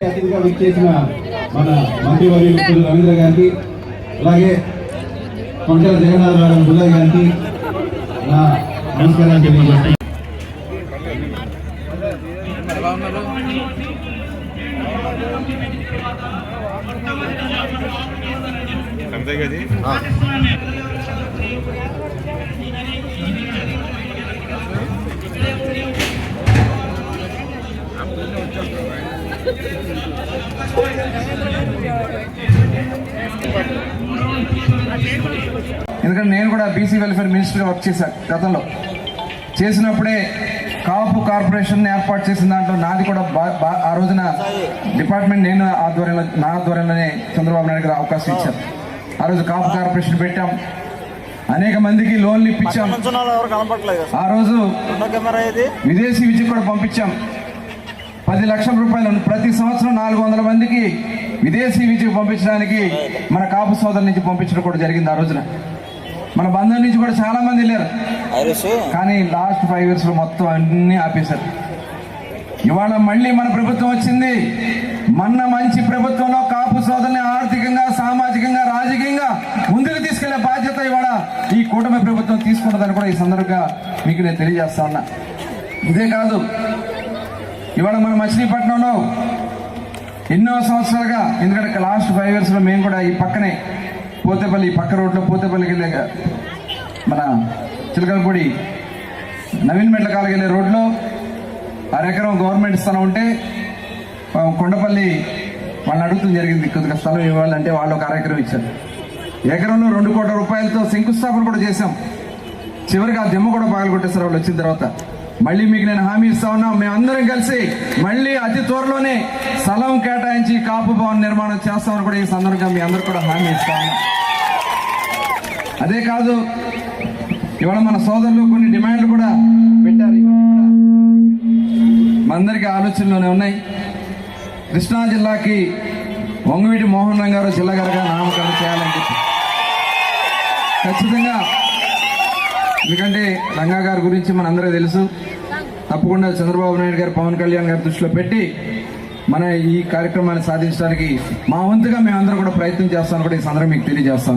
అతిథిగా విచ్చేసిన మన మంత్రివర్యులు మిత్రులు రవీంద్ర గారికి అలాగే కొండల జగన్నాథరావు బుల్లయ్య గారికి నా నమస్కారాలు తెలియజేస్తాను. అంతే కదా? ఎందుకంటే నేను కూడా బీసీ వెల్ఫేర్ మినిస్టర్గా వర్క్ చేశాను గతంలో. చేసినప్పుడే కాపు కార్పొరేషన్ ఏర్పాటు చేసిన దాంట్లో నాది కూడా ఆ రోజున డిపార్ట్మెంట్ నేను ఆధ్వర్యంలో నా ఆధ్వర్యంలోనే చంద్రబాబు నాయుడు గారు అవకాశం ఇచ్చారు. ఆ రోజు కాపు కార్పొరేషన్ పెట్టాం. అనేక మందికి లోన్లు ఇప్పించాం. ఆ రోజు విదేశీ విద్య కూడా పంపించాం. పది లక్షల రూపాయలు ప్రతి సంవత్సరం నాలుగు వందల మందికి విదేశీ విద్యకు పంపించడానికి మన కాపు సోదరుల నుంచి పంపించడం కూడా జరిగింది ఆ రోజున. మన బంధువుల నుంచి కూడా చాలా మంది వెళ్ళారు. కానీ లాస్ట్ ఫైవ్ ఇయర్స్లో మొత్తం అన్ని ఆపేశారు. ఇవాళ మళ్ళీ మన ప్రభుత్వం వచ్చింది. మన మంచి ప్రభుత్వంలో కాపు సోదరుని ఆర్థికంగా సామాజికంగా రాజకీయంగా ముందుకు తీసుకెళ్ళే బాధ్యత ఇవాళ ఈ కూటమి ప్రభుత్వం తీసుకున్నదని కూడా ఈ సందర్భంగా మీకు నేను తెలియజేస్తా ఉన్నా. ఇదే కాదు ఇవాళ మన మచిలీపట్నంలో ఎన్నో సంవత్సరాలుగా ఎందుకంటే లాస్ట్ ఫైవ్ ఇయర్స్లో మేము కూడా ఈ పక్కనే పోతేపల్లి పక్క రోడ్లో పోతేపల్లికి వెళ్ళే మన చిలకలపూడి నవీన్ మెట్ల కాలకి వెళ్ళే రోడ్లో అరెకరం గవర్నమెంట్ స్థలం ఉంటే కొండపల్లి వాళ్ళని అడుగుతుంది జరిగింది కొద్దిగా స్థలం ఇవ్వాలంటే వాళ్ళు ఒక అరెకరం ఇచ్చారు. ఎకరంలో రెండు కోట్ల రూపాయలతో శంకుస్థాపన కూడా చేశాం. చివరికి ఆ దెమ్మ కూడా పగలు వాళ్ళు వచ్చిన తర్వాత. మళ్ళీ మీకు నేను హామీ ఇస్తా ఉన్నా మేమందరం కలిసి మళ్ళీ అతి త్వరలోనే స్థలం కేటాయించి కాపు భవన్ నిర్మాణం చేస్తామని కూడా ఈ సందర్భంగా మీ అందరు కూడా హామీ ఇస్తా ఉన్నా. అదే కాదు ఇవాళ మన సోదరులు కొన్ని డిమాండ్లు కూడా పెట్టారు. మనందరికీ ఆలోచనలోనే ఉన్నాయి. కృష్ణా జిల్లాకి వంగవీటి మోహన్ రంగారావు జిల్లా గారుగా నామకరణం చేయాలని చెప్పి. ఖచ్చితంగా ఎందుకంటే రంగా గారి గురించి మనందరూ తెలుసు. తప్పకుండా చంద్రబాబు నాయుడు గారు పవన్ కళ్యాణ్ గారి దృష్టిలో పెట్టి మన ఈ కార్యక్రమాన్ని సాధించడానికి మా వంతుగా మేమందరం కూడా ప్రయత్నం చేస్తాను కూడా ఈ సందర్భం మీకు తెలియజేస్తా